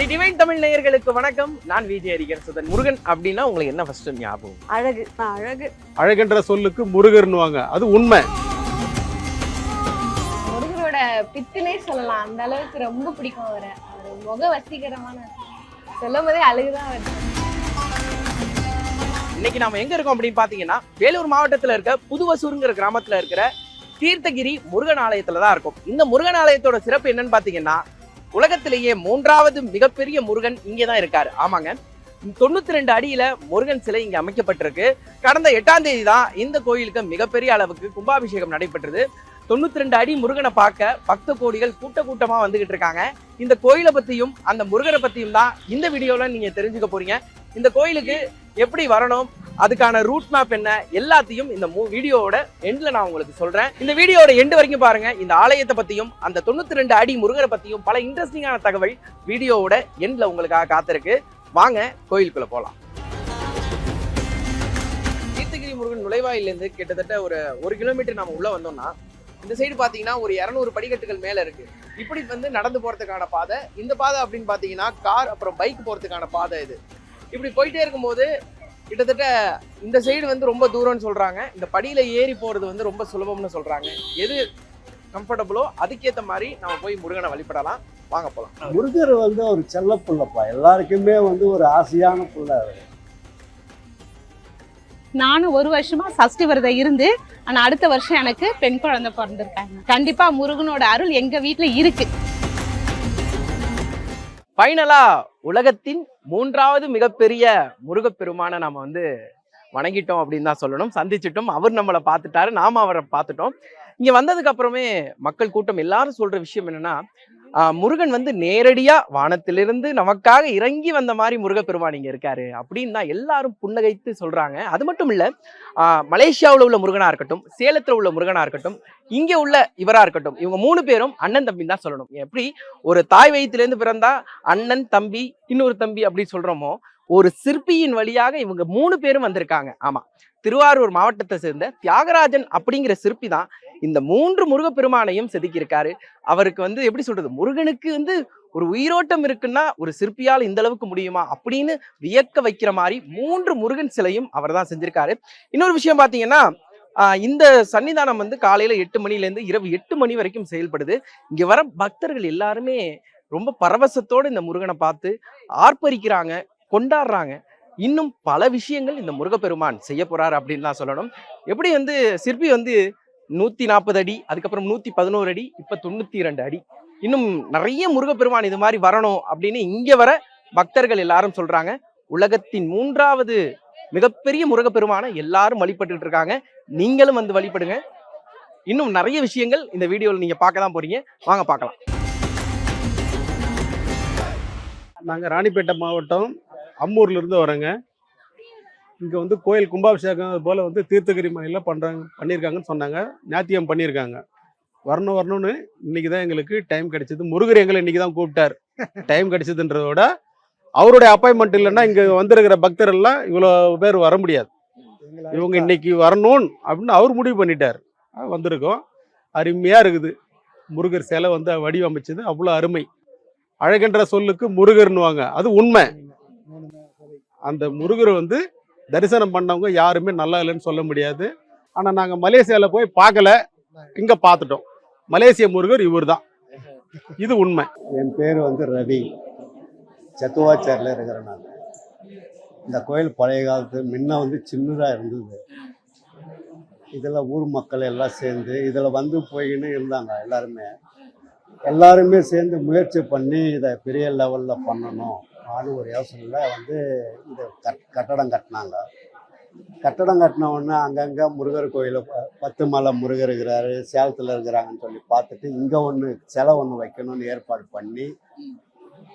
The divine Tamil நேயர்களுக்கு வணக்கம். நான் விஜய் ஹரிகர் சுதன் முருகன். அப்படின்னா உங்களுக்கு என்ன ஃபர்ஸ்ட் ஞாபகம்? அழகு. நான் அழகு. அழகென்ற சொல்லுக்கு முருகர்னுவாங்க அது உண்மை. முருகரோட பித்துனே சொல்லலாம். அந்த அளவுக்கு ரொம்ப பிடிக்கும் அவரை. அவர் முக வசீகரமான சொல்லும் போதே அழுகுதான் வருது இன்னைக்கு நாம எங்க இருக்கோம் அப்படின்னு பாத்தீங்கன்னா வேலூர் மாவட்டத்துல இருக்க புதுவசூருங்கிற கிராமத்துல இருக்கிற தீர்த்தகிரி முருகன் ஆலயத்துல தான் இருக்கும். இந்த முருகன் ஆலயத்தோட சிறப்பு என்னன்னு பாத்தீங்கன்னா உலகத்திலேயே மூன்றாவது மிகப்பெரிய முருகன் இங்கே தான் இருக்காரு. ஆமாங்க. தொண்ணூத்தி ரெண்டு அடியில முருகன் சிலை இங்க அமைக்கப்பட்டிருக்கு. கடந்த எட்டாம் தேதி தான் இந்த கோயிலுக்கு மிகப்பெரிய அளவுக்கு கும்பாபிஷேகம் நடைபெற்றது. தொண்ணூத்தி ரெண்டு அடி முருகனை பார்க்க பக்த கோடிகள் கூட்ட கூட்டமா வந்துகிட்டு இருக்காங்க. இந்த கோயிலை பத்தியும் அந்த முருகனை பத்தியும் தான் இந்த வீடியோல நீங்க தெரிஞ்சுக்க போறீங்க. இந்த கோயிலுக்கு எப்படி வரணும்? அதுக்கான ரூட் மேப் என்ன எல்லாத்தையும் இந்த மூ வீடியோவோட எண்ட்ல நான் உங்களுக்கு சொல்றேன். இந்த வீடியோட எண்டு வரைக்கும் பாருங்க. இந்த ஆலயத்தை பத்தியும் அந்த தொண்ணூத்தி ரெண்டு அடி முருகரை பத்தியும் பல இன்ட்ரெஸ்டிங்கான தகவல் வீடியோவோட எண்ட்ல உங்களுக்காக காத்திருக்கு. வாங்க கோயிலுக்குள்ள போலாம். தீர்த்தகிரி முருகன் நுழைவாயிலிருந்து கிட்டத்தட்ட ஒரு ஒரு கிலோமீட்டர் நம்ம உள்ள வந்தோம்னா இந்த சைடு பார்த்தீங்கன்னா ஒரு இரநூறு படிக்கட்டுகள் மேலே இருக்கு. இப்படி வந்து நடந்து போகிறதுக்கான பாதை இந்த பாதை அப்படின்னு பார்த்தீங்கன்னா கார் அப்புறம் பைக் போகிறதுக்கான பாதை இது. இப்படி போயிட்டே இருக்கும்போது கிட்டத்தட்ட இந்த சைடு வந்து ரொம்ப தூரம்னு சொல்றாங்க. இந்த படியில ஏறி போறது வந்து ரொம்ப சுலபம்னு சொல்றாங்க. எது கம்ஃபர்டபுளோ அதுக்கேற்ற மாதிரி நம்ம போய் முருகனை வழிபடலாம். வாங்க போலாம். முருகர் வந்து ஒரு செல்ல புள்ளப்பா. எல்லாருக்குமே வந்து ஒரு ஆசையான புள்ள அவர். நானும் ஒரு வருஷமா சஷ்டி விரதம் இருந்து ஆனா அடுத்த வருஷம் எனக்கு பெண் குழந்தை பிறந்திருக்காங்க. கண்டிப்பா முருகனோட அருள் எங்க வீட்ல இருக்கு. ஃபைனலா உலகத்தின் மூன்றாவது மிகப்பெரிய முருகப்பெருமானை நாம வந்து வணங்கிட்டோம் அப்படின்னு தான் சொல்லணும். சந்திச்சிட்டோம். அவர் நம்மளை பார்த்துட்டாரு. நாம அவரை பார்த்துட்டோம். இங்க வந்ததுக்கு அப்புறமே மக்கள் கூட்டம் எல்லாரும் சொல்ற விஷயம் என்னன்னா முருகன் வந்து நேரடியா வானத்திலிருந்து நமக்காக இறங்கி வந்த மாதிரி முருகப்பெருமான் இங்க இருக்காரு அப்படின்னு தான் எல்லாரும் புன்னகைத்து சொல்றாங்க. அது மட்டும் இல்ல ஆஹ் உள்ள முருகனா இருக்கட்டும் சேலத்துல உள்ள முருகனா இருக்கட்டும் இங்க உள்ள இவரா இருக்கட்டும் இவங்க மூணு பேரும் அண்ணன் தம்பின்னு தான் சொல்லணும். எப்படி? ஒரு தாய் வயிற்றுலேருந்து பிறந்தா அண்ணன் தம்பி இன்னொரு தம்பி அப்படின்னு சொல்றோமோ ஒரு சிற்பியின் வழியாக இவங்க மூணு பேரும் வந்திருக்காங்க. ஆமா திருவாரூர் மாவட்டத்தை சேர்ந்த தியாகராஜன் அப்படிங்கிற சிற்பி தான் இந்த மூன்று முருகப்பெருமானையும் செதுக்கியிருக்காரு. அவருக்கு வந்து எப்படி சொல்றது? முருகனுக்கு வந்து ஒரு உயிரோட்டம் இருக்குன்னா ஒரு சிற்பியால் இந்த அளவுக்கு முடியுமா? அப்படின்னு வியக்க வைக்கிற மாதிரி மூன்று முருகன் சிலையும் அவர் தான் செஞ்சிருக்காரு. இன்னொரு விஷயம் பார்த்தீங்கன்னா இந்த சன்னிதானம் வந்து காலையில எட்டு மணில இருந்து இரவு எட்டு மணி வரைக்கும் செயல்படுது. இங்க வர பக்தர்கள் எல்லாருமே ரொம்ப பரவசத்தோடு இந்த முருகனை பார்த்து ஆர்ப்பரிக்கிறாங்க கொண்டாடுறாங்க. இன்னும் பல விஷயங்கள் இந்த முருகப்பெருமான் செய்ய போறாரு அப்படின்னு தான் சொல்லணும். எப்படி வந்து சிற்பி வந்து நூற்றி நாற்பது அடி அதுக்கப்புறம் நூற்றி பதினோரு அடி இப்போ தொண்ணூற்றி ரெண்டு அடி. இன்னும் நிறைய முருகப்பெருமான் இது மாதிரி வரணும் அப்படின்னு இங்கே வர பக்தர்கள் எல்லாரும் சொல்கிறாங்க உலகத்தின் மூன்றாவது மிகப்பெரிய முருகப்பெருமானை எல்லாரும் வழிபட்டுட்டு இருக்காங்க. நீங்களும் வந்து வழிபடுங்க. இன்னும் நிறைய விஷயங்கள் இந்த வீடியோவில் நீங்கள் பார்க்க தான் போகிறீங்க வாங்க பார்க்கலாம். நாங்கள் ராணிப்பேட்டை மாவட்டம் அம்மூர்லேருந்து வரோங்க. இங்கே வந்து கோயில் கும்பாபிஷேகம் அது போல் வந்து தீர்த்தகிரி மலையில் பண்ணுறாங்க பண்ணியிருக்காங்கன்னு சொன்னாங்க. ஞாத்தியம் பண்ணியிருக்காங்க வரணும் வரணும்னு இன்னைக்கு தான் எங்களுக்கு டைம் கிடைச்சது. முருகர் எங்களை இன்னைக்கு தான் கூப்பிட்டார். டைம் கிடைச்சதுன்றத விட அவருடைய அப்பாயின்மெண்ட் இல்லைன்னா இங்கே வந்திருக்கிற பக்தர் எல்லாம் இவ்வளோ பேர் வர முடியாது. இவங்க இன்னைக்கு வரணும் அப்படின்னு அவர் முடிவு பண்ணிட்டார். வந்திருக்கோம். அருமையாக இருக்குது. முருகர் சிலை வந்து வடிவமைச்சது. அவ்வளோ அருமை. அழகென்ற சொல்லுக்கு முருகர்னுவாங்க அது உண்மை. அந்த முருகர் வந்து தரிசனம் பண்ணவங்க யாருமே நல்லா இல்லைன்னு சொல்ல முடியாது. ஆனால் நாங்கள் மலேசியாவில் போய் பார்க்கல. இங்கே பார்த்துட்டோம். மலேசிய முருகர் இவர் தான் இது உண்மை. என் பேர் வந்து ரவி. சத்துவாச்சாரில் இருக்கிறேன் நான். இந்த கோயில் பழைய காலத்து முன்ன வந்து சின்னதாக இருந்தது. இதில் ஊர் மக்கள் எல்லாம் சேர்ந்து இதில் வந்து போயின்னு இருந்தாங்க எல்லாருமே. எல்லாருமே சேர்ந்து முயற்சி பண்ணி இதை பெரிய லெவலில் பண்ணணும். ஆனு ஒரு யோசனையில் வந்து இந்த கட் கட்டடம் கட்டினாங்க. கட்டடம் கட்டின உடனே அங்கங்கே முருகர் கோயிலை ப- பத்து மலை முருகர் இருக்கிறாரு சேலத்தில் இருக்கிறாங்கன்னு சொல்லி பார்த்துட்டு இங்கே ஒன்று சிலை ஒன்று வைக்கணும்னு ஏற்பாடு பண்ணி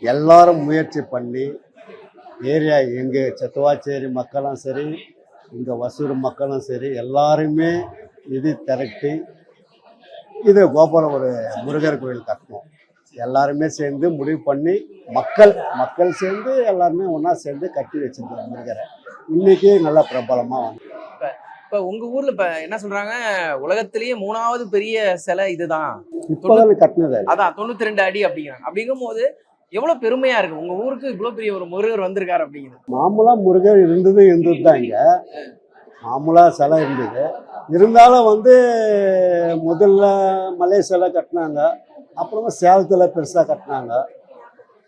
எல்லாரும் முயற்சி பண்ணி ஏரியா எங்கள் சத்துவாச்சேரி மக்களும் சரி இங்கே வசூர் மக்களும் சரி எல்லாருமே நிதி திரட்டி இது கோபுரம் ஒரு முருகர் கோயில் கட்டணும். எல்லாருமே சேர்ந்து முடிவு பண்ணி மக்கள் மக்கள் சேர்ந்து எல்லாருமே ஒன்றா சேர்ந்து கட்டி வச்சிருக்காங்க முருகரை இன்னைக்கு நல்லா பிரபலமாக வந்து. இப்ப உங்க ஊர்ல இப்ப என்ன சொல்றாங்க? உலகத்திலேயே மூணாவது பெரிய சிலை இதுதான். இப்போதான் கட்டினது. அது. அதான் தொண்ணூத்தி ரெண்டு அடி அப்படிங்கிறாங்க. அப்படிங்கும் போது எவ்வளவு பெருமையா இருக்கு? உங்க ஊருக்கு இவ்வளவு பெரிய ஒரு முருகர் வந்திருக்காரு அப்படிங்கிறது மாமூலா முருகர் இருந்தது இருந்தது தான் இங்க மாமூலா சிலை இருந்தது. இருந்தாலும் வந்து முதல்ல மலை சிலை கட்டினாங்க. அப்புறமா சேலத்தில் பெருசாக கட்டினாங்க.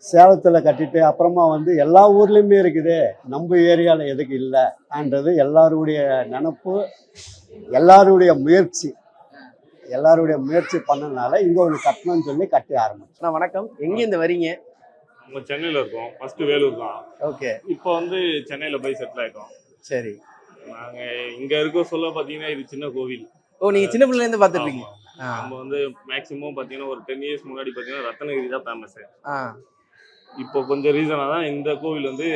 சேலத்தில் கட்டிட்டு அப்புறமா வந்து எல்லா ஊர்லேயுமே இருக்குது. நம்ம ஏரியாவில் எதுக்கு இல்லைன்றது எல்லாருடைய நினப்பு எல்லாருடைய முயற்சி. எல்லாருடைய முயற்சி பண்ணனால இங்கே ஒன்று கட்டணும்னு சொல்லி கட்டி ஆரம்பிச்சோம். அண்ணா வணக்கம். எங்க இருந்து வரீங்க? நம்ம சென்னையில் இருக்கோம். ஃபர்ஸ்ட் வேலூர் தான். ஓகே. இப்போ வந்து சென்னையில் போய் செட்டில் ஆயிட்டோம். சரி. நாங்கள் இங்கே இருக்க சொல்ல பார்த்தீங்கன்னா இது சின்ன கோவில். ஓ நீங்க சின்ன பிள்ளைல இருந்து பாத்துட்டு இருக்கீங்க ஆமா. நம்ம வந்து மேக்ஸிமம் பார்த்தீங்கன்னா ஒரு டென் இயர்ஸ் முன்னாடி பார்த்தீங்கன்னா ரத்னகிரி தான் ஃபேமஸ் இப்போ கொஞ்சம் ரீசனாக தான் இந்த கோவில் வந்து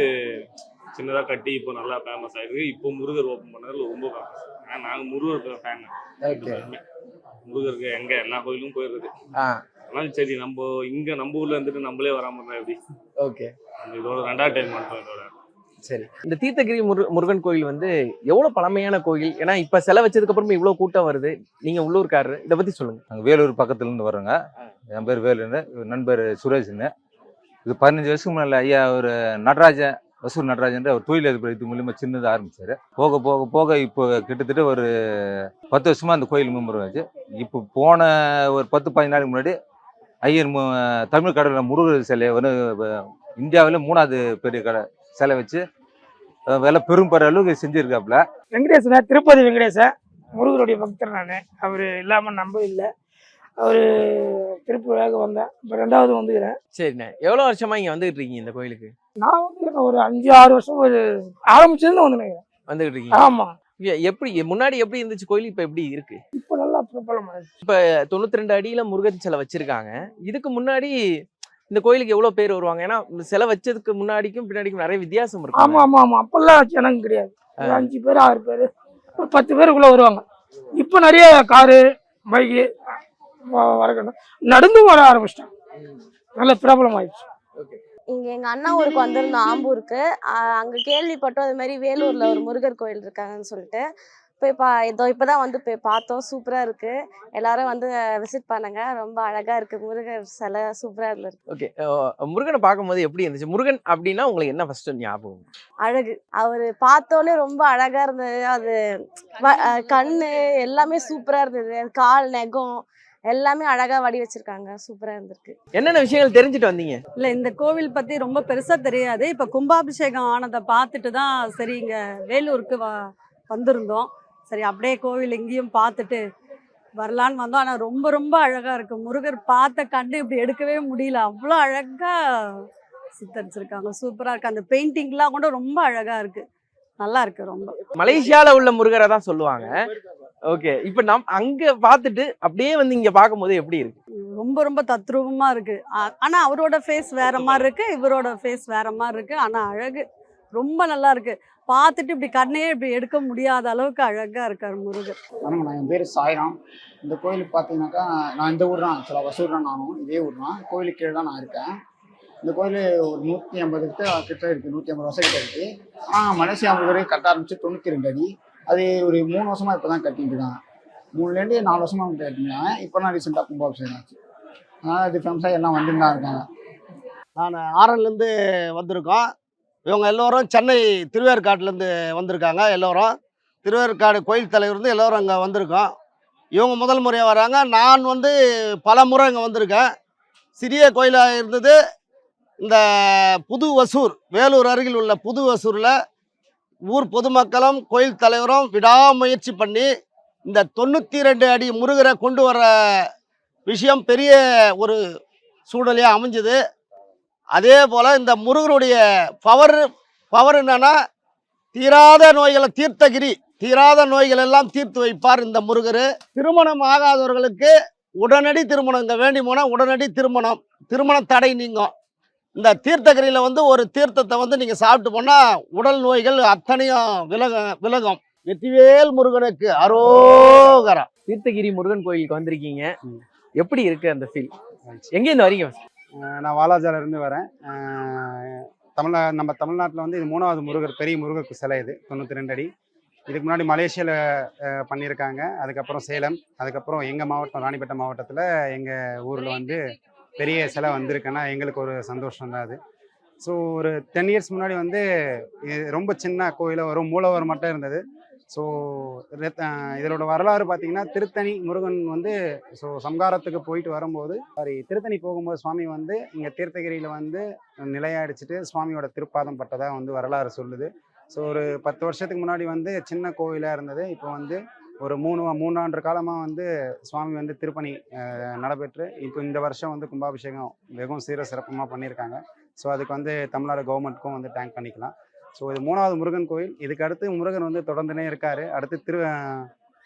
சின்னதாக கட்டி இப்போ நல்லா ஃபேமஸ் ஆயிருக்கு. இப்போ முருகர் ஓப்பன் பண்ணதுல ரொம்ப ஃபேமஸ் ஆனால் நாங்கள் முருகர் ஃபேன் முருகருக்கு எங்கே எல்லா கோயிலும் போயிடுறது அதனால சரி நம்ம இங்கே நம்ம ஊரில் இருந்துட்டு நம்மளே வராமல் இருந்தா எப்படி? ஓகே இதோட ரெண்டாவது டைம் மட்டும் இதோட. சரி. இந்த தீர்த்தகிரி முரு முருகன் கோயில் வந்து எவ்வளவு பழமையான கோயில்? ஏன்னா இப்ப செலை வச்சதுக்கு அப்புறமா இவ்வளவு கூட்டம் வருது. நீங்க உள்ளூர்காரரு. இதை பத்தி சொல்லுங்க. நாங்கள் வேலூர் பக்கத்துலேருந்து வரோங்க என் பேர் இவர் நண்பர் சுரேஷ்னு. இது பதினஞ்சு வருஷத்துக்கு முன்னாடி ஐயா ஒரு நடராஜன் வசூர் நடராஜன் அவர் தொழில் அதிபர் இது மூலியமாக சின்னதாக ஆரம்பிச்சார். போக போக போக இப்போ கிட்டத்தட்ட ஒரு பத்து வருஷமாக அந்த கோயில் மெம்பர் இப்போ போன ஒரு பத்து பதினஞ்சு நாளைக்கு முன்னாடி ஐயர் தமிழ் கடலில் முருகர் சிலையை வந்து இந்தியாவில் மூணாவது பெரிய கடை. சிலை வச்சு விலை பெரும் பெற அளவுக்கு செஞ்சுருக்காப்புல. வெங்கடேசன் திருப்பதி வெங்கடேசன். முருகருடைய பக்தர் நான். அவர் இல்லாமல் நம்ப இல்லை. அவர் திருப்பதியாக வந்தேன். இப்போ ரெண்டாவது வந்துக்கிறேன். சரிண்ணே. எவ்வளவு வருஷமா இங்க வந்துகிட்டு இருக்கீங்க இந்த கோயிலுக்கு? நான் வந்து ஒரு அஞ்சு ஆறு வருஷம் ஒரு ஆரம்பிச்சதுன்னு வந்து நினைக்கிறேன் வந்துகிட்டு இருக்கீங்க ஆமாம் எப்படி முன்னாடி எப்படி இருந்துச்சு கோயில்? இப்ப எப்படி இருக்கு? இப்போ நல்லா பிரபலமாயிடுச்சு. தொண்ணூத்தி ரெண்டு அடியில முருகன் சிலை வச்சிருக்காங்க. இதுக்கு முன்னாடி இந்த கோயிலுக்கு எவ்வளவு பேர் வருவாங்க? ஏன்னா சிலை வச்சதுக்கு முன்னாடிக்கும் பின்னாடிக்கும் நிறைய வித்தியாசம் இருக்கும் ஆமாம் ஆமாம் ஆமாம் அப்போல்லாம் ஜனங்க கிடையாது. ஒரு அஞ்சு பேர் ஆறு பேர் ஒரு பத்து பேருக்குள்ளே வருவாங்க. இப்போ நிறைய காரு பைக்கு வரக்கணும். நடந்து வர ஆரம்பிச்சிட்டாங்க. நல்ல பிரபலம் ஆயிடுச்சு இங்க எங்க அண்ணா ஊருக்கு வந்திருந்தோம் ஆம்பூருக்கு. அங்க கேள்விப்பட்டோம் அது மாதிரி வேலூர்ல ஒரு முருகர் கோயில் இருக்காங்கன்னு சொல்லிட்டு. போய் பா இதோ இப்பதான் வந்து போய் பார்த்தோம். சூப்பரா இருக்கு. எல்லாரும் வந்து விசிட் பண்ணுங்க. ரொம்ப அழகா இருக்கு. முருகர் சிலை சூப்பரா இருக்கு ஓகே முருகனை பார்க்கும்போது எப்படி இருந்துச்சு? முருகன் அப்படின்னா உங்களுக்கு என்ன ஃபர்ஸ்ட் ஞாபகம்? அழகு. அவரு பார்த்தோன்னே ரொம்ப அழகா இருந்தது. அது கண்ணு எல்லாமே சூப்பரா இருந்தது. கால் நெகம் எல்லாமே அழகா வடி வச்சிருக்காங்க. சூப்பரா இருந்திருக்கு. என்னென்ன விஷயங்கள் தெரிஞ்சுட்டு வந்தீங்க? இல்லை இந்த கோவில் பற்றி ரொம்ப பெருசாக தெரியாது. இப்போ கும்பாபிஷேகம் ஆனதை பார்த்துட்டு தான் சரி இங்கே வேலூருக்கு வ வந்திருந்தோம். சரி அப்படியே கோவில் இங்கேயும் பார்த்துட்டு வரலான்னு வந்தோம். ஆனால் ரொம்ப ரொம்ப அழகாக இருக்கு. முருகர் பார்த்த கண்டு இப்படி எடுக்கவே முடியல. அவ்வளோ அழகாக சித்தரிச்சிருக்காங்க. சூப்பராக இருக்கு. அந்த பெயிண்டிங்லாம் கூட ரொம்ப அழகாக இருக்கு. நல்லா இருக்கு ரொம்ப. மலேசியால உள்ள முருகரை தான் சொல்லுவாங்க. ஓகே. இப்போ நம் அங்க பார்த்துட்டு அப்படியே வந்து இங்க பார்க்கும்போது எப்படி இருக்கு? ரொம்ப ரொம்ப தத்ரூபமா இருக்கு. ஆ- ஆனா அவரோட ஃபேஸ் வேற மாதிரி இருக்கு. இவரோட ஃபேஸ் வேற மாதிரி இருக்கு. ஆனா அழகு. ரொம்ப நல்லா இருக்கு. பார்த்துட்டு இப்படி கண்ணையே இப்படி எடுக்க முடியாத அளவுக்கு அழகா இருக்காரு முருகர் வணக்கம் நான் என் பேர் சாய்ராம். இந்த கோயிலுக்கு பார்த்தீங்கன்னாக்கா நான் இந்த ஊர் தான் ஆக்சுவலாக வசூர் தான் நானும் இதே ஊர் தான். கோயிலுக்கு கீழே தான் நான் இருக்கேன். இந்த கோயில் ஒரு நூற்றி ஐம்பது கிட்ட கிட்ட இருக்குது நூற்றி ஐம்பது வருஷம் கிட்ட இருக்குது ஆனால் மலேசியா முருகர் கட்ட ஆரம்பிச்சு தொண்ணூற்றி ரெண்டு அடி. அது ஒரு மூணு வருஷமாக இப்போ தான் கட்டிட்டு இருக்காங்க. மூணுலேருந்து நாலு வருஷமாக அவங்க கட்டினாங்க இப்போ தான் ரீசெண்டாக கும்பாபிஷேகம் ஆச்சு. அதனால் அது ஃபேமஸாக எல்லாம் வந்துட்டு தான் இருக்காங்க. நான் ஆரன்லேருந்து வந்திருக்கோம். இவங்க எல்லோரும் சென்னை திருவேற்காட்டிலேருந்து வந்திருக்காங்க எல்லோரும். திருவேற்காடு கோயில் தலைவர்ந்து எல்லோரும் அங்கே வந்திருக்கோம். இவங்க முதல் முறையாக வராங்க. நான் வந்து பல முறை இங்கே வந்திருக்கேன். சிறிய கோயிலாக இருந்தது. இந்த புது வசூர் வேலூர் அருகில் உள்ள புது வசூரில் ஊர் பொதுமக்களும் கோயில் தலைவரும் விடாமுயற்சி பண்ணி இந்த தொண்ணூற்றி ரெண்டு அடி முருகரை கொண்டு வர விஷயம் பெரிய ஒரு சூழலையாக அமைஞ்சுது. அதே போல் இந்த முருகனுடைய பவர் பவர் என்னன்னா தீராத நோய்களை தீர்த்தகிரி தீராத நோய்கள் எல்லாம் தீர்த்து வைப்பார் இந்த முருகர். திருமணம் ஆகாதவர்களுக்கு உடனடி திருமணம் இங்கே வேண்டி போனால் உடனடி திருமணம் திருமண தடை நீங்கும். இந்த தீர்த்தகிரியில் வந்து ஒரு தீர்த்தத்தை வந்து நீங்கள் சாப்பிட்டு போனால் உடல் நோய்கள் அத்தனையும் விலக விலகும். வெற்றிவேல் முருகனுக்கு அரோகரம் தீர்த்தகிரி முருகன் கோயிலுக்கு வந்திருக்கீங்க. எப்படி இருக்கு அந்த ஃபீல் எங்க இருந்து வரீங்க நான் வாலாஜாலேருந்து வரேன். தமிழ்நா நம்ம தமிழ்நாட்டில் வந்து இது மூணாவது முருகர் பெரிய முருகர் சிலை இது தொண்ணூற்றி ரெண்டு அடி. இதுக்கு முன்னாடி மலேசியாவில் பண்ணியிருக்காங்க. அதுக்கப்புறம் சேலம் அதுக்கப்புறம் எங்கள் மாவட்டம் ராணிப்பேட்டை மாவட்டத்தில் எங்கள் ஊரில் வந்து பெரிய சிலை வந்திருக்குன்னா எங்களுக்கு ஒரு சந்தோஷம் தான் அது. ஸோ ஒரு டென் இயர்ஸ் முன்னாடி வந்து ரொம்ப சின்ன கோயில் ஒரு மூலவர் மட்டும் இருந்தது. ஸோ இதனோட வரலாறு பார்த்தீங்கன்னா திருத்தணி முருகன் வந்து ஸோ சம்காரத்துக்கு போயிட்டு வரும்போது சாரி திருத்தணி போகும்போது சுவாமி வந்து இங்கே தீர்த்தகிரியில் வந்து நிலையாடிச்சிட்டு சுவாமியோட திருப்பாதம் பட்டதாக வந்து வரலாறு சொல்லுது. ஸோ ஒரு பத்து வருஷத்துக்கு முன்னாடி வந்து சின்ன கோவிலாக இருந்தது. இப்போ வந்து ஒரு மூணு மூணாண்டு காலமாக வந்து சுவாமி வந்து திருப்பணி நடைபெற்று இப்போ இந்த வருஷம் வந்து கும்பாபிஷேகம் வெகும் சீர சிறப்பமாக பண்ணியிருக்காங்க ஸோ அதுக்கு வந்து தமிழ்நாடு கவர்மெண்ட்டுக்கும் வந்து டேங்க் பண்ணிக்கலாம். ஸோ இது மூணாவது முருகன் கோயில். இதுக்கு அடுத்து முருகன் வந்து தொடர்ந்துனே இருக்காரு. அடுத்து திரு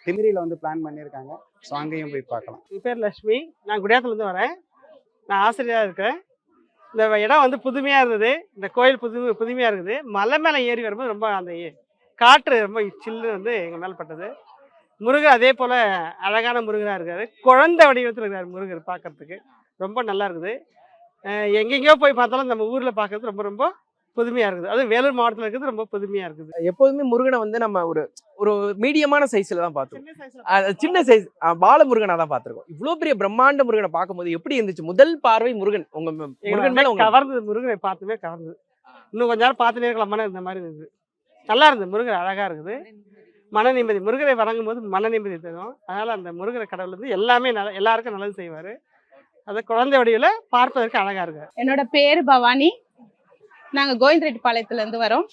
திமிரியில் வந்து பிளான் பண்ணியிருக்காங்க. ஸோ அங்கேயும் போய் பார்க்கலாம். என் பேர் லக்ஷ்மி நான் குடியாத்துலேருந்து வரேன். நான் ஆசிரியராக இருக்கேன். இந்த இடம் வந்து புதுமையாக இருந்தது. இந்த கோயில் புது புதுமையாக இருக்குது. மலை மேலே ஏறி வரும்போது ரொம்ப அந்த காற்று ரொம்ப சில்லு வந்து எங்கள் மேலே பட்டது. முருகர் அதே போல் அழகான முருகராக இருக்கார். குழந்த வடிவத்தில் இருக்கார் முருகர் பார்க்கறதுக்கு. ரொம்ப நல்லா இருக்குது. எங்கெங்கேயோ போய் பார்த்தாலும் நம்ம ஊரில் பார்க்குறது ரொம்ப ரொம்ப புதுமையாக இருக்குது. அதுவும் வேலூர் மாவட்டத்தில் இருக்கிறது ரொம்ப புதுமையாக இருக்குது. எப்போதுமே முருகனை வந்து நம்ம ஒரு ஒரு மீடியமான சைஸ்ல தான் பார்த்துருக்கோம் சின்ன சைஸ் பால முருகனா தான் பார்த்திருக்கோம். இவ்வளவு பெரிய பிரம்மாண்ட முருகனை பார்க்கும்போது எப்படி இருந்துச்சு? முதல் பார்வை முருகன் உங்க ம- முருகன் மேல கவர்ந்தது முருகனை பார்த்துமே கவர்ந்தது. இன்னும் கொஞ்ச நேரம் பார்த்துட்டே இருக்கலாமான்னு இந்த மாதிரி இருந்தது நல்லா இருந்தது முருகர் அழகா இருக்குது. மன நிம்மதி முருகரை வணங்கும் போது மன நிம்மதி தரும். அதனால அந்த முருகரை கடவுள் வந்து எல்லாமே நல்ல எல்லாருக்கும் நல்லது செய்வார். அது குழந்தை வடிவில் பார்ப்பதற்கு அழகா இருக்கு. என்னோட பேர் பவானி. நாங்கள் கோவிந்தரெட்டிப்பாளையத்துலேருந்து வரோம்.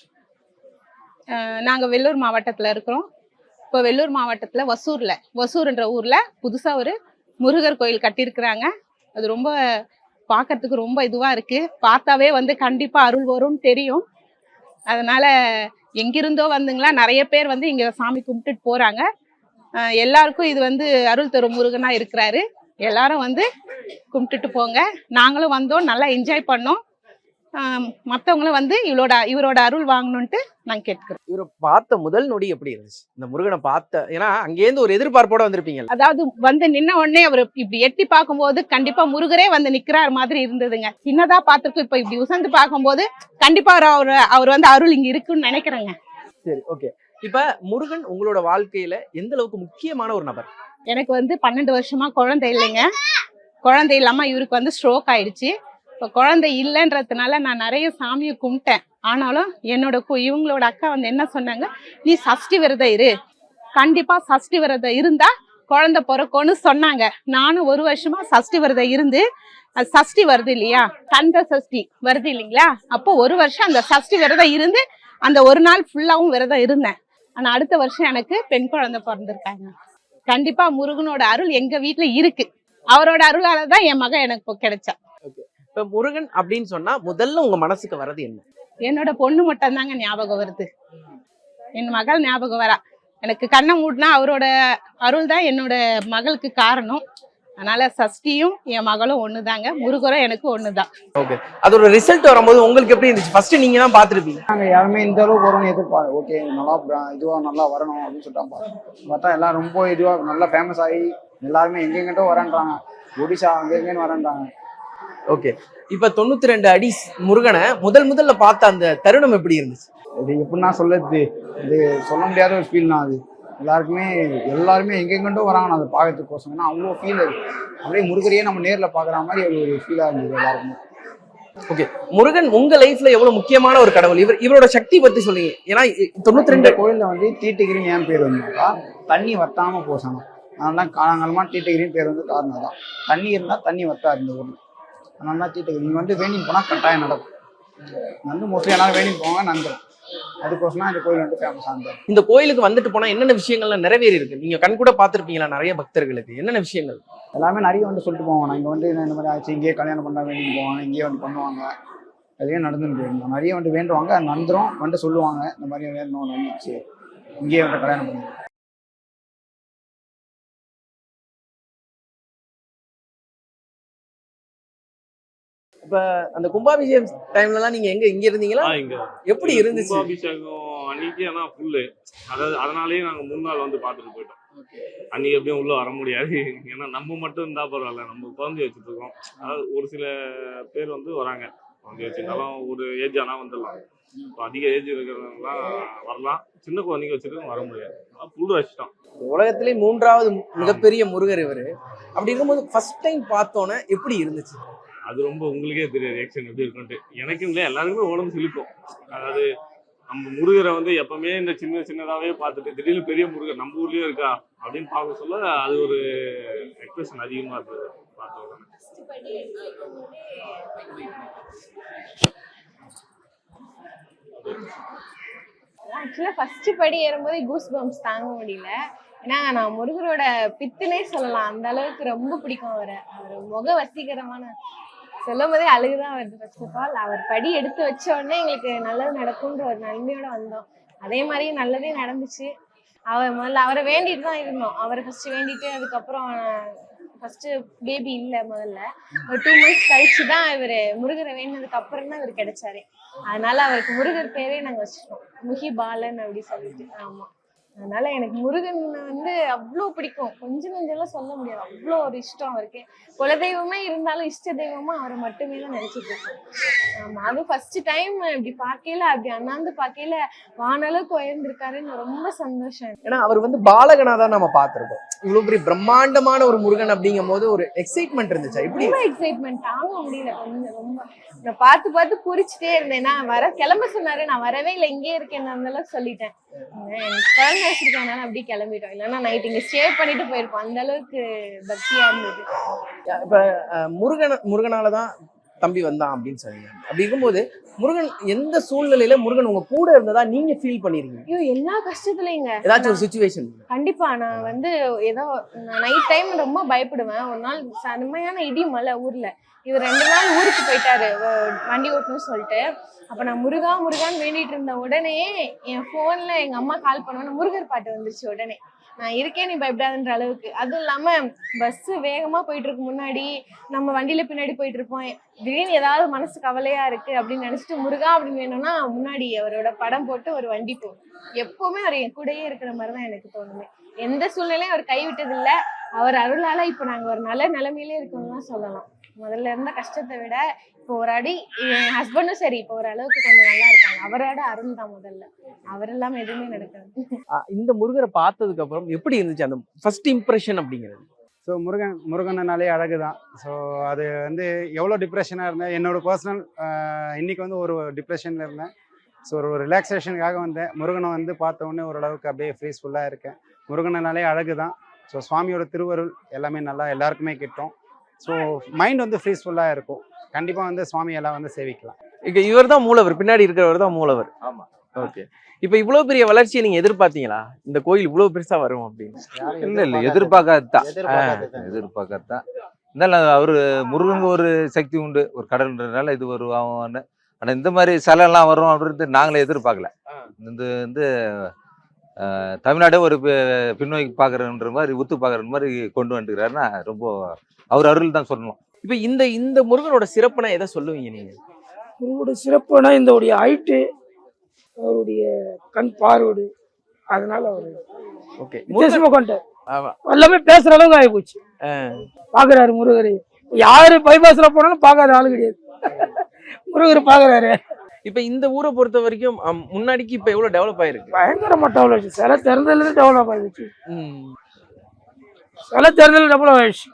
நாங்கள் வெள்ளூர் மாவட்டத்தில் இருக்கிறோம். இப்போ வெள்ளூர் மாவட்டத்தில் ஒசூரில் ஒசூர்ன்ற ஊரில் புதுசாக ஒரு முருகர் கோயில் கட்டியிருக்கிறாங்க. அது ரொம்ப பார்க்கறதுக்கு ரொம்ப இதுவாக இருக்குது பார்த்தாவே வந்து கண்டிப்பாக அருள் வரும்னு தெரியும். அதனால் எங்கிருந்தோ வந்துங்களா நிறைய பேர் வந்து இங்கே சாமி கும்பிட்டுட்டு போகிறாங்க எல்லாருக்கும் இது வந்து அருள் தரும் முருகனாக இருக்கிறாரு. எல்லாரும் வந்து கும்பிட்டுட்டு போங்க. நாங்களும் வந்தோம் நல்லா என்ஜாய் பண்ணோம். மற்றவங்களும் வந்து இவளோட இவரோட அருள் வாங்கணுன்ட்டு நான் கேட்கிறோம் இவரை பார்த்த முதல் நொடி எப்படி இருந்துச்சு? இந்த முருகனை பார்த்த ஏன்னா அங்கேருந்து ஒரு எதிர்பார்ப்போட வந்திருப்பீங்க அதாவது வந்து நின்ன உடனே அவர் இப்படி எட்டி பார்க்கும்போது கண்டிப்பா முருகரே வந்து நிக்கிறார் மாதிரி இருந்ததுங்க. சின்னதா பார்த்துட்டு இப்ப இப்படி உசந்து பார்க்கும்போது கண்டிப்பா அவர் அவர் அவர் வந்து அருள் இங்க இருக்குன்னு நினைக்கிறேங்க. சரி ஓகே. இப்ப முருகன் உங்களோட வாழ்க்கையில எந்த அளவுக்கு முக்கியமான ஒரு நபர்? எனக்கு வந்து பன்னெண்டு வருஷமா குழந்தை இல்லைங்க. குழந்தை இல்லாம இவருக்கு வந்து ஸ்ட்ரோக் ஆயிடுச்சு. இப்போ குழந்தை இல்லைன்றதுனால நான் நிறைய சாமியை கும்பிட்டேன். ஆனாலும் என்னோட இவங்களோட அக்கா வந்து என்ன சொன்னாங்க? நீ சஷ்டி விரதம் இரு. கண்டிப்பா சஷ்டி விரதம் இருந்தா குழந்தை பிறக்கும்னு சொன்னாங்க. நானும் ஒரு வருஷமா சஷ்டி விரதம் இருந்து சஷ்டி வருது இல்லையா? கந்த சஷ்டி வருது இல்லைங்களா? அப்போ ஒரு வருஷம் அந்த சஷ்டி விரதம் இருந்து அந்த ஒரு நாள் ஃபுல்லாவும் விரதம் இருந்தேன். ஆனா அடுத்த வருஷம் எனக்கு பெண் குழந்தை பிறந்திருக்காங்க. கண்டிப்பா முருகனோட அருள் எங்க வீட்ல இருக்கு. அவரோட அருளால தான் என் மகன் எனக்கு கிடைச்சா. இப்ப முருகன் அப்படின்னு சொன்னா முதல்ல உங்க மனசுக்கு வர்றது என்ன? என்னோட பொண்ணு மட்டும் தாங்க ஞாபகம் வருது. என் மகள் ஞாபகம் வரா. எனக்கு கண்ணை மூடினா அவரோட அருள் தான் என்னோட மகளுக்கு காரணம். அதனால சஷ்டியும் என் மகளும் ஒண்ணுதாங்க. முருகரும் எனக்கு ஒண்ணுதான். ஓகே அதோட ரிசல்ட் வரும்போது உங்களுக்கு எப்படி இருந்துச்சு? ஃபர்ஸ்ட் நீங்க தான் பார்த்திருப்பீங்க. நாங்கள் யாருமே இந்த அளவுக்கு வரும்னு எதிர்பார்க்க ஓகே நல்லா bra- இதுவா நல்லா வரணும் அப்படின்னு சொல்லிட்டு பார்த்தா எல்லாம் ரொம்ப இதுவாக நல்லா ஃபேமஸ் ஆகி எல்லாருமே எங்கெங்கிட்ட வரேன்றாங்க. ஒடிசா அங்கே எங்கேன்னு வரேன்றாங்க. ஓகே. இப்ப தொண்ணூத்தி ரெண்டு அடி முருகனை முதல் முதல்ல பார்த்த அந்த தருணம் எப்படி இருந்துச்சு? இது எப்படின்னா சொல்லுறது இது சொல்ல முடியாத ஒரு ஃபீல் தான் அது. எல்லாருக்குமே எல்லாருமே எங்கெங்கிட்டோ வராங்க அதை பார்க்கறதுக்கோசம் ஏன்னா அவ்வளோ ஃபீல் இருக்கு அப்படியே முருகரையே நம்ம நேரில் பார்க்குற மாதிரி ஒரு ஃபீலாக இருந்தது எல்லாருக்குமே. ஓகே. முருகன் உங்க லைஃப்ல எவ்வளவு முக்கியமான ஒரு கடவுள்? இவர் இவரோட சக்தி பத்தி சொல்லுங்க. ஏன்னா தொண்ணூத்தி ரெண்டு கோயிலில் வந்து தீட்டுகிரின்னு ஏன் பேர் வந்தாக்கா தண்ணி வத்தாமல் போசணும். அதனால தான் காலங்காலமாக தீட்டுகிரின்னு பேர் வந்து காரணம் தான் தண்ணி இருந்தால் தண்ணி வத்தாது இந்த ஊரில். அதனால தான் தீட்டுகிரி நீங்கள் வந்து வேண்டி போனால் கட்டாயம் நடக்கும். வந்து மோஸ்ட்லி எல்லாரும் வேண்டி போவாங்க நந்துடும் அதுக்கோசம் இந்த கோயில் வந்து ஃபேமஸ் ஆனது. இந்த கோயிலுக்கு வந்துட்டு போனா என்னென்ன விஷயங்கள்லாம் நிறைவேறி இருக்கு? நீங்க கண் கூட பார்த்திருப்பீங்களா நிறைய பக்தர்களுக்கு? என்னென்ன விஷயங்கள்? எல்லாமே நிறைய வந்து சொல்லிட்டு போவாங்க. இங்கே வந்து இந்த மாதிரி ஆச்சு இங்கேயே கல்யாணம் பண்ண வேண்டி போவாங்க இங்கேயே வந்து பண்ணுவாங்க. நிறைய நடந்துன்னு போயிருந்தோம். நிறைய வந்து வேண்டுவாங்க அது நடந்துரும் வந்து சொல்லுவாங்க இந்த மாதிரி வேணும் நடந்துச்சு இங்கேயே வந்து கல்யாணம் பண்ணுவாங்க இப்ப அந்த கும்பாபிஷேகம் டைம்ல எல்லாம் நீங்க எங்க இங்க இருந்தீங்களா? எப்படி இருந்துச்சு? கும்பாபிஷேகம் அன்னைக்கு ஆனா ஃபுல்லு அதாவது அதனாலேயே நாங்க மூணு நாள் வந்து பார்த்துட்டு போயிட்டோம். அன்னைக்கு எப்படியும் உள்ள வர முடியாது. ஏன்னா நம்ம மட்டும் இருந்தா பரவாயில்ல. நம்ம குழந்தை வச்சுட்டு இருக்கோம். அதாவது ஒரு சில பேர் வந்து வராங்க. குழந்தை வச்சிருந்தாலும் ஒரு ஏஜ் ஆனா வந்துடலாம். இப்போ அதிக ஏஜ் இருக்கிறவங்கலாம் வரலாம். சின்ன குழந்தைங்க வச்சிருக்கவங்க வர முடியாது. ஃபுல் வச்சுட்டோம் உலகத்திலே மூன்றாவது மிகப்பெரிய முருகர் இவரு. அப்படி இருக்கும்போது ஃபர்ஸ்ட் டைம் பார்த்தோன்னே எப்படி இருந்துச்சு? அது ரொம்ப உங்களுக்கே தெரியும் ரியாக்ஷன் எப்படி இருக்குன்ட்டு. எனக்கும் இல்லை எல்லாருக்குமே உடம்பு சிலிக்கும் அதாவது நம்ம முருகரை வந்து எப்பவுமே இந்த சின்ன சின்னதாவே பார்த்துட்டு திடீர்னு பெரிய முருகர் நம்ம ஊர்லயும் இருக்கா அப்படின்னு பார்க்க சொல்ல அது ஒரு எக்ஸ்பிரஷன் அதிகமா இருக்குது பார்த்த உடனே. ஆக்சுவலாக ஃபர்ஸ்ட் படி ஏறும்போது கூஸ் பம்ப்ஸ் தாங்க முடியல. ஏன்னா நான் முருகரோட பித்துனே சொல்லலாம். அந்த அளவுக்கு ரொம்ப பிடிக்கும் அவரை. அவர் முக வசீகரமான சொல்லும் போதே அழுகுதான் வருது ஃபர்ஸ்ட் ஆஃப் ஆல் அவர் படி எடுத்து வச்ச உடனே எங்களுக்கு நல்லது நடக்கும்ன்ற ஒரு நன்மையோட வந்தோம். அதே மாதிரி நல்லதே நடந்துச்சு. அவர் முதல்ல அவரை வேண்டிட்டு தான் இருந்தோம். அவரை ஃபர்ஸ்ட் வேண்டிட்டு அதுக்கப்புறம் ஃபர்ஸ்ட் பேபி இல்லை முதல்ல. ஒரு டூ மந்த்ஸ் கழிச்சு தான் இவர் முருகரை வேண்டினதுக்கு அப்புறம் தான் இவர் கிடைச்சாரு. அதனால அவருக்கு முருகர் பேரே நாங்கள் வச்சிட்டோம் முகி பாலன் அப்படி சொல்லிட்டு. ஆமா. அதனால எனக்கு முருகன் வந்து அவ்வளோ பிடிக்கும். கொஞ்சம் கொஞ்சம்லாம் சொல்ல முடியாது. அவ்வளோ ஒரு இஷ்டம் அவருக்கு. குலதெய்வமே இருந்தாலும் இஷ்ட தெய்வமா அவரை மட்டுமே தான் நினைச்சிட்டு இருக்கோம் ஆமா அதுவும் ஃபர்ஸ்ட் டைம் இப்படி பார்க்கையில அப்படி அண்ணாந்து பார்க்கையில வானளவுக்கு உயர்ந்திருக்காருன்னு ரொம்ப சந்தோஷம். ஏன்னா அவர் வந்து பாலகனா தான் நம்ம பார்த்திருக்கோம். இவ்வளவு பெரிய பிரம்மாண்டமான ஒரு முருகன் அப்படிங்கும் போது ஒரு எக்ஸைட்மெண்ட் இருந்துச்சா? ரொம்ப எக்ஸைட்மெண்ட் தாங்க முடியல. கொஞ்சம் ரொம்ப. நான் பார்த்து பார்த்து குறிச்சிட்டே இருந்தேன். நான் வர கிளம்ப சொன்னாரு. நான் வரவே இல்லை. இங்கே இருக்கேன். அந்த அளவுக்கு சொல்லிட்டேன். குழந்தை வச்சிருக்கனால அப்படியே கிளம்பிட்டோம். இல்லைன்னா நைட் இங்க ஸ்டே பண்ணிட்டு போயிருப்போம். அந்த அளவுக்கு பக்தியா இருந்தது. இப்ப அஹ், முருகன் முருகனால தான் தம்பி வந்தான் அப்படின்னு சொன்னீங்க. அப்படி இருக்கும்போது முருகன் எந்த சூழ்நிலையில முருகன் உங்க கூட இருந்ததா நீங்க ஃபீல் பண்ணிருக்கீங்க? ஐயோ எல்லா கஷ்டத்துலயுங்க. ஏதாச்சும் ஒரு சுச்சுவேஷன் கண்டிப்பா நான் வந்து ஏதோ நைட் டைம் ரொம்ப பயப்படுவேன். ஒரு நாள் செம்மையான இடி மழை ஊர்ல. இவர் ரெண்டு நாள் ஊருக்கு போயிட்டாரு. வண்டி ஓட்டணும்னு சொல்லிட்டு. அப்ப நான் முருகா முருகான்னு வேண்டிட்டு இருந்த உடனே என் போன்ல எங்க அம்மா கால் பண்ணோன்னு முருகர் பாட்டு வந்துருச்சு உடனே. நான் இருக்கேன் நீ பயப்படாதுன்ற அளவுக்கு. அதுவும் இல்லாம பஸ் வேகமா போயிட்டு இருக்கு முன்னாடி. நம்ம வண்டியில பின்னாடி போயிட்டு இருப்போம் திடீர்னு ஏதாவது மனசு கவலையா இருக்கு அப்படின்னு நினைச்சிட்டு முருகா அப்படின்னு வேணும்னா முன்னாடி அவரோட படம் போட்டு ஒரு வண்டி போகும் எப்பவுமே அவர் என் கூடயே இருக்கிற மாதிரி தான் எனக்கு தோணுது. எந்த சூழ்நிலையும் அவர் கைவிட்டது இல்ல அவர் அருளால இப்ப நாங்க ஒரு நல்ல நிலைமையிலே இருக்கோம்னு தான் சொல்லலாம். முதல்ல இருந்த கஷ்டத்தை விட இப்போ ஒரு அடி என் ஹஸ்பண்டும் சரி இப்போ ஒரு அளவுக்கு கொஞ்சம் நல்லா இருக்காங்க. அவரோட அருள் தான் முதல்ல. அவர் இல்லாம எதுவுமே நடக்காது இந்த முருகரை பார்த்ததுக்கு அப்புறம் எப்படி இருந்துச்சு அந்த ஃபர்ஸ்ட் இம்ப்ரெஷன் அப்படிங்கிறது? ஸோ முருகன் முருகனாலே அழகு தான் ஸோ அது வந்து எவ்வளோ டிப்ரெஷனாக இருந்தேன். என்னோட பர்சனல் இன்னைக்கு வந்து ஒரு டிப்ரெஷனில் இருந்தேன். ஸோ ஒரு ரிலாக்ஸேஷனுக்காக வந்தேன். முருகனை வந்து பார்த்த உடனே ஓரளவுக்கு அப்படியே ஃப்ரீஸ்ஃபுல்லாக இருக்கேன். முருகனாலே அழகு தான் ஸோ சுவாமியோட திருவருள் எல்லாமே நல்லா எல்லாருக்குமே கிட்டும். ஸோ மைண்ட் வந்து ஃப்ரீஸ்ஃபுல்லாக இருக்கும். கண்டிப்பாக வந்து சுவாமி எல்லாம் வந்து சேவிக்கலாம். இங்க இவர் தான் மூலவர் பின்னாடி இருக்கிறவர் தான் மூலவர். ஆமா. ஓகே இப்போ இவ்வளவு பெரிய வளர்ச்சியை நீங்க எதிர்பார்த்தீங்களா? இந்த கோயில் இவ்வளவு பெருசா வரும் அப்படின்னு. இல்ல இல்ல எதிர்பார்க்காது தான் எதிர்பார்க்காதது. எதிர்பார்க்காது தான் இருந்தாலும் அவரு முருகனுக்கு ஒரு சக்தி உண்டு. ஒரு கடல்ன்றதுனால இது வருவான்னு ஆனா இந்த மாதிரி சிலைலாம் வரும் அப்படின்றது நாங்களே எதிர்பார்க்கல. இந்த வந்து தமிழ்நாடே ஒரு பின்னோக்கி பார்க்குறன்ற மாதிரி உத்து பார்க்குற மாதிரி கொண்டு வந்துக்கிறாருன்னா ரொம்ப அவர் அருள் தான் சொல்லணும். இப்போ இந்த இந்த முருகனோட சிறப்புனா எதை சொல்லுவீங்க நீங்க? உங்களுடைய சிறப்புனா இந்த உடைய ஹைட்டு அவருடைய கண் பார்வைடு அதனால அவர் ஓகே. வித்தியாசமா கொண்டார். ஆமா. எல்லாமே பேசுற அளவுக்கு ஆகி போச்சு பாக்குறாரு முருகரை. யாரு பைபாஸ்ல போனாலும் பார்க்காத ஆளு கிடையாது. முருகர் பாக்குறாரு. இப்போ இந்த ஊரை பொறுத்த வரைக்கும் முன்னாடிக்கு இப்போ எவ்வளவு டெவலப் ஆயிருக்கு? பயங்கரமா டெவலப் ஆயிடுச்சு. சில திறந்ததுல டெவலப் ஆயிடுச்சு. சில திறந்ததுல டெவலப் ஆயிடுச்சு.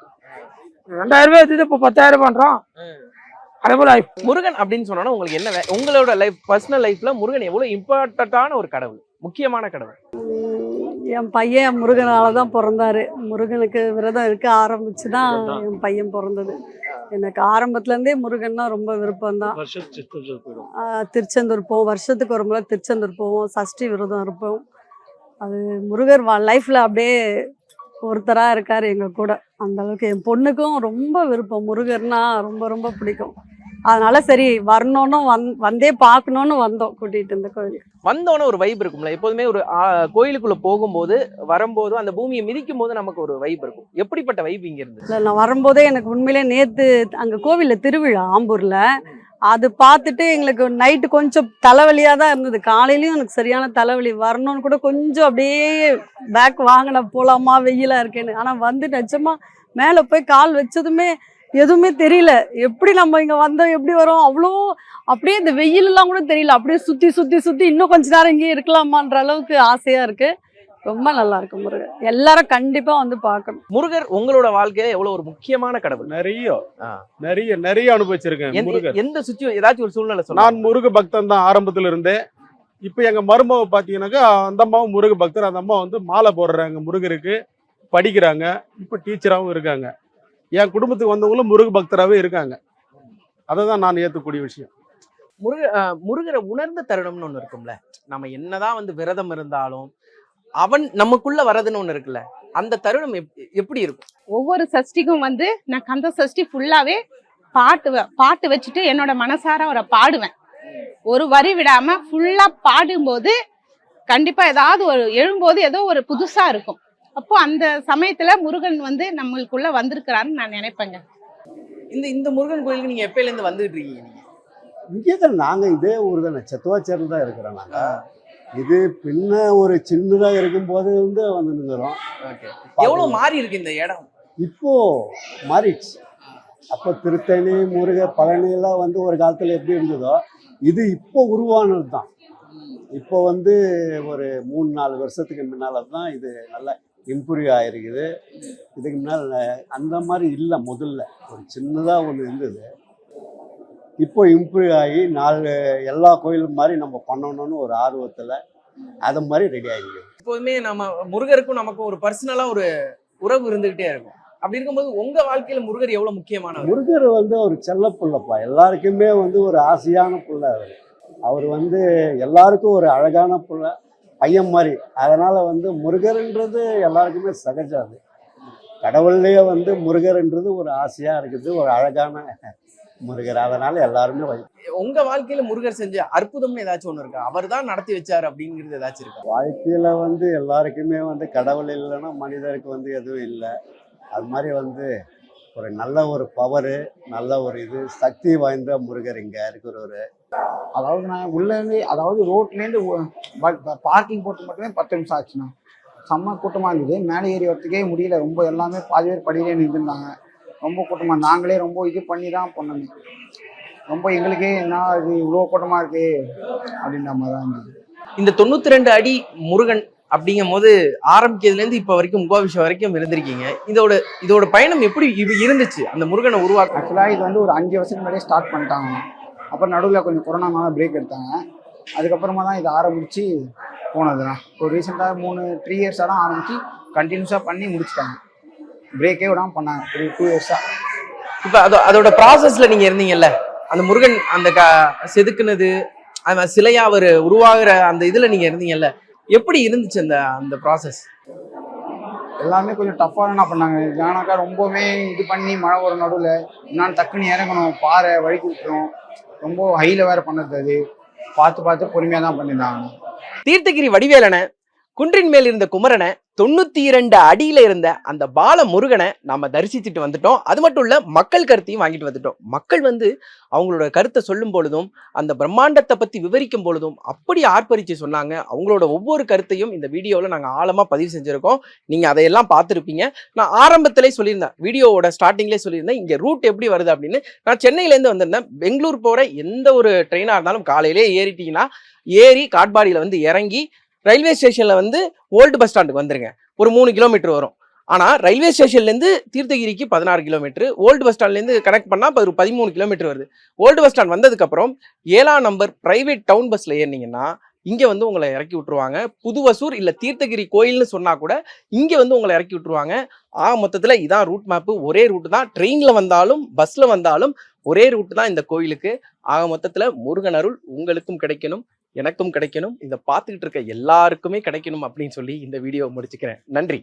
ரெண்டாயிரம் ரூபாய் எடுத்து இப்போ பத்தாயிரம் பண்றோம். அதே போல. முருகன் அப்படின்னு சொன்னா உங்களுக்கு என்ன உங்களோட லைஃப் பர்சனல் லைஃப்ல முருகன் எவ்வளவு இம்பார்ட்டன்டான ஒரு கடவுள் முக்கியமான கடவுள்? என் பையன் முருகனால தான் பிறந்தாரு. முருகனுக்கு விரதம் இருக்க ஆரம்பிச்சு தான் என் பையன் பிறந்தது. எனக்கு ஆரம்பத்துலேருந்தே முருகன்னா ரொம்ப விருப்பம்தான். திருச்செந்தூர் போவோம். வருஷத்துக்கு ஒரு முறை திருச்செந்தூர் போவோம். சஷ்டி விரதம் இருப்போம். அது முருகர் வா லைஃப்பில் அப்படியே ஒருத்தராக இருக்கார் எங்கள் கூட. அந்த அளவுக்கு என் பொண்ணுக்கும் ரொம்ப விருப்பம். முருகர்னா ரொம்ப ரொம்ப பிடிக்கும். அதனால சரி வரணும்னு வந் வந்தே பார்க்கணுன்னு வந்தோம் கூட்டிகிட்டு இந்த கோயிலுக்கு. வந்தோன்னே ஒரு வைப் இருக்கும்ல. எப்போதுமே ஒரு கோயிலுக்குள்ள போகும்போது வரும்போது அந்த பூமியை மிதிக்கும் போது நமக்கு ஒரு வைப் இருக்கும். எப்படிப்பட்ட வைப் இங்க இருந்து? இல்லை நான் வரும்போதே எனக்கு உண்மையிலே நேற்று அங்கே கோவிலில் திருவிழா ஆம்பூரில். அது பார்த்துட்டு எங்களுக்கு நைட்டு கொஞ்சம் தலைவலியாக தான் இருந்தது. காலையிலயும் எனக்கு சரியான தலைவலி. வரணும்னு கூட கொஞ்சம் அப்படியே பேக் வாங்கின போலாமா வெயிலாக இருக்கேன்னு. ஆனால் வந்து நிஜமா மேலே போய் கால் வச்சதுமே எதுவுமே தெரியல. எப்படி நம்ம இங்கே வந்தோம் எப்படி வரோம்? அவ்வளோ அப்படியே இந்த வெயிலெல்லாம் கூட தெரியல. அப்படியே சுற்றி சுற்றி சுற்றி இன்னும் கொஞ்ச நேரம் இங்கேயே இருக்கலாமான்ற அளவுக்கு ஆசையாக இருக்குது ரொம்ப நல்லா இருக்கு முருகர். எல்லாரும் கண்டிப்பா வந்து பார்க்கணும். முருகர் உங்களோட வாழ்க்கையில எவ்வளவு ஒரு முக்கியமான கடவுள்? நிறைய. நிறைய நிறைய அனுபவிச்சிருக்கேன் எந்த- முருகர். எந்த சுச்சுவே ஏதாச்சும் ஒரு சூழ்நிலை நான் சொல்லுங்க முருக பக்தன் தான் ஆரம்பத்துல இருந்தே இப்போ எங்க மருமக பார்த்தீங்கன்னாக்கா அந்த அம்மாவும் முருக பக்தர் அந்த அம்மா வந்து மாலை போடுறாங்க முருகருக்கு. படிக்கிறாங்க. இப்போ டீச்சராகவும் இருக்காங்க. என் குடும்பத்துக்கு வந்தவங்களும் முருக பக்தராகவே இருக்காங்க. அதை தான் நான் ஏற்றக்கூடிய விஷயம். முருக முருகரை உணர்ந்த தருணம்னு ஒண்ணு இருக்கும்ல. நம்ம என்னதான் வந்து விரதம் இருந்தாலும் அவன் நமக்குள்ள வரதுன்னு ஒண்ணு இருக்குல்ல. அந்த தருணம் எப்- எப்படி இருக்கும்? ஒவ்வொரு சஷ்டிக்கும் வந்து நான் கந்த சஷ்டி ஃபுல்லாவே பாட்டு பாட்டு வச்சுட்டு என்னோட மனசார அவரை பாடுவேன். ஒரு வரி விடாம ஃபுல்லா பாடும்போது கண்டிப்பா ஏதாவது ஒரு எழும்போது ஏதோ ஒரு புதுசா இருக்கும். அப்போ அந்த சமயத்துல முருகன் வந்து நம்மளுக்குள்ள வந்திருக்கிறான்னு நான் நினைப்பேங்க. இந்த இந்த முருகன் கோயிலுக்கு நீங்க எப்பயில இருந்து வந்துட்டு இருக்கீங்க நீங்க? இங்கே தான் நாங்கள் இதே ஊர் தானே செத்துவாச்சேரில் தான் இருக்கிறோம் நாங்கள் இது பின்ன ஒரு சின்னதாக இருக்கும்போது வந்து வந்து நிற்கிறோம் ஓகே எவ்வளவு மாறி இருக்கு இந்த இடம்? இப்போ மாறிடுச்சு. அப்போ திருத்தணி முருக பழனி எல்லாம் வந்து ஒரு காலத்தில் எப்படி இருந்ததோ இது இப்போ உருவானது தான் இப்போ வந்து ஒரு மூணு நாலு வருஷத்துக்கு முன்னால் தான் இது நல்லா இம்ப்ரூவ் ஆகிருக்குது இதுக்கு முன்னால் அந்த மாதிரி இல்லை முதல்ல. ஒரு சின்னதாக ஒன்று இருந்தது. இப்போ இம்ப்ரூவ் ஆகி நாலு எல்லா கோயிலும் மாதிரி நம்ம பண்ணணும்னு ஒரு ஆர்வத்தில் அது மாதிரி ரெடி ஆகிருக்கு எப்போதுமே நம்ம முருகருக்கும் நமக்கும் ஒரு பர்சனலா ஒரு உறவு இருந்துகிட்டே இருக்கும். அப்படி இருக்கும்போது உங்க வாழ்க்கையில முருகர் எவ்வளவு முக்கியமானவர்? முருகர் வந்து ஒரு செல்ல புள்ளப்பா. எல்லாருக்குமே வந்து ஒரு ஆசையான புள்ள அவர். அவர் வந்து எல்லாருக்கும் ஒரு அழகான புள்ள. பையன் மாதிரி. அதனால வந்து முருகர்ன்றது எல்லாருக்குமே சகஜம் அது. கடவுள்லேயே வந்து முருகர்ன்றது ஒரு ஆசையா இருக்குது ஒரு அழகான முருகர். அதனால எல்லாருமே வை- உங்க வாழ்க்கையில முருகர் செஞ்ச அற்புதம்னு ஏதாச்சும் ஒண்ணு இருக்கா? அவர் தான் நடத்தி வச்சாரு அப்படிங்கிறது ஏதாச்சும் இருக்கா? வாழ்க்கையில வந்து எல்லாருக்குமே வந்து கடவுள் இல்லைன்னா மனிதருக்கு வந்து எதுவும் இல்லை. அது மாதிரி வந்து ஒரு நல்ல ஒரு பவரு நல்ல ஒரு இது சக்தி வாய்ந்த முருகர் இங்கே இருக்கிறவர். அதாவது நான் உள்ளேருந்து அதாவது ரோட்லேருந்து பார்க்கிங் போட்டு மட்டுமே பத்து நிமிஷம் ஆச்சுண்ணா. செம்ம கூட்டமாக இருந்தது. மேலே ஏறி வரத்துக்கே முடியல. ரொம்ப எல்லாமே பாதி பேர் படியிலே நின்றுருந்தாங்க. ரொம்ப கூட்டமாக நாங்களே ரொம்ப இது பண்ணி தான் பண்ணோமே ரொம்ப எங்களுக்கே என்ன இது இவ்வளோ கூட்டமாக இருக்கு அப்படின்ற மாதிரி தான் இருந்தது. இந்த தொண்ணூற்றி ரெண்டு அடி முருகன் அப்படிங்கும் போது ஆரம்பிக்கிறதுல இருந்து இப்ப வரைக்கும் கும்பாபிஷேகம் வரைக்கும் இருந்திருக்கீங்க. இதோட இதோட பயணம் எப்படி இது இருந்துச்சு? அந்த முருகனை உருவாக்க. ஆக்சுவலாக இது வந்து ஒரு அஞ்சு வருஷத்துக்கு முன்னாடியே ஸ்டார்ட் பண்ணிட்டாங்க. அப்புறம் நடுவில் கொஞ்சம் கொரோனானால பிரேக் எடுத்தாங்க. அதுக்கப்புறமா தான் இது ஆரம்பித்து போனதுண்ணா ஒரு ரீசெண்டாக மூணு த்ரீ இயர்ஸாக தான் ஆரம்பித்து கண்டினியூஸாக பண்ணி முடிச்சிட்டாங்க. பிரேக்கே விடாமல் பண்ணாங்க. ஒரு டூ இயர்ஸாக இப்ப அதோ அதோட ப்ராசஸ்ல நீங்க இருந்தீங்கல்ல? அந்த முருகன் அந்த க செதுக்குனது அந்த சிலையா அவர் உருவாகுற அந்த இதுல நீங்க இருந்தீங்கல்ல? எப்படி இருந்துச்சு அந்த அந்த ப்ராசஸ் எல்லாமே கொஞ்சம் டஃப்பாக என்ன பண்ணாங்க. ஏன்னாக்கா ரொம்பவே இது பண்ணி மழை வரும் நடுவில் நான் டக்குன்னு இறங்கணும். பாறை வழுக்கி விட்டுரும் ரொம்ப ஹையில் வேறு பண்ணது அது. பார்த்து பார்த்து பொறுமையாக தான் பண்ணியிருந்தாங்க. தீர்த்தகிரி வடிவேலனை குன்றின் மேல் இருந்த குமரனை தொண்ணூத்தி இரண்டு அடியில இருந்த அந்த பால முருகனை நம்ம தரிசிச்சுட்டு வந்துட்டோம். அது மட்டும் இல்ல மக்கள் கருத்தையும் வாங்கிட்டு வந்துட்டோம். மக்கள் வந்து அவங்களோட கருத்தை சொல்லும் பொழுதும் அந்த பிரம்மாண்டத்தை பத்தி விவரிக்கும் பொழுதும் அப்படி ஆர்ப்பரிச்சு சொன்னாங்க. அவங்களோட ஒவ்வொரு கருத்தையும் இந்த வீடியோவில் நாங்கள் ஆழமா பதிவு செஞ்சிருக்கோம். நீங்க அதையெல்லாம் பார்த்துருப்பீங்க. நான் ஆரம்பத்திலே சொல்லியிருந்தேன் வீடியோவோட ஸ்டார்டிங்லேயே சொல்லியிருந்தேன் இங்க ரூட் எப்படி வருது அப்படின்னு. நான் சென்னையிலேருந்து வந்திருந்தேன். பெங்களூர் போற எந்த ஒரு ட்ரெயினாக இருந்தாலும் காலையிலே ஏறிட்டீங்கன்னா ஏறி காட்பாடியில் வந்து இறங்கி ரயில்வே ஸ்டேஷனில் வந்து ஓல்டு பஸ் ஸ்டாண்டுக்கு வந்துருங்க. ஒரு மூணு கிலோமீட்டர் வரும். ஆனால் ரயில்வே ஸ்டேஷன்லேருந்து தீர்த்தகிரிக்கு பதினாறு கிலோமீட்டர் ஓல்டு பஸ் ஸ்டாண்ட்லேருந்து கனெக்ட் பண்ணால் இப்போ ஒரு பதிமூணு கிலோமீட்டர் வருது. ஓல்டு பஸ் ஸ்டாண்ட் வந்ததுக்கப்புறம் ஏழாம் நம்பர் ப்ரைவேட் டவுன் பஸ்ஸில் ஏறினீங்கன்னா இங்கே வந்து உங்களை இறக்கி விட்டுருவாங்க. புதுவசூர் இல்லை தீர்த்தகிரி கோயில்னு சொன்னால் கூட இங்கே வந்து உங்களை இறக்கி விட்டுருவாங்க. ஆக மொத்தத்தில் இதான் ரூட் மேப்பு ஒரே ரூட்டு தான். ட்ரெயினில் வந்தாலும் பஸ்ஸில் வந்தாலும் ஒரே ரூட்டு தான் இந்த கோயிலுக்கு. ஆக மொத்தத்தில் முருகன் அருள் உங்களுக்கும் கிடைக்கணும். எனக்கும் கிடைக்கணும். இதை பார்த்துக்கிட்டு இருக்க எல்லாருக்குமே கிடைக்கணும் அப்படின்னு சொல்லி இந்த வீடியோவை முடிச்சுக்கிறேன். நன்றி.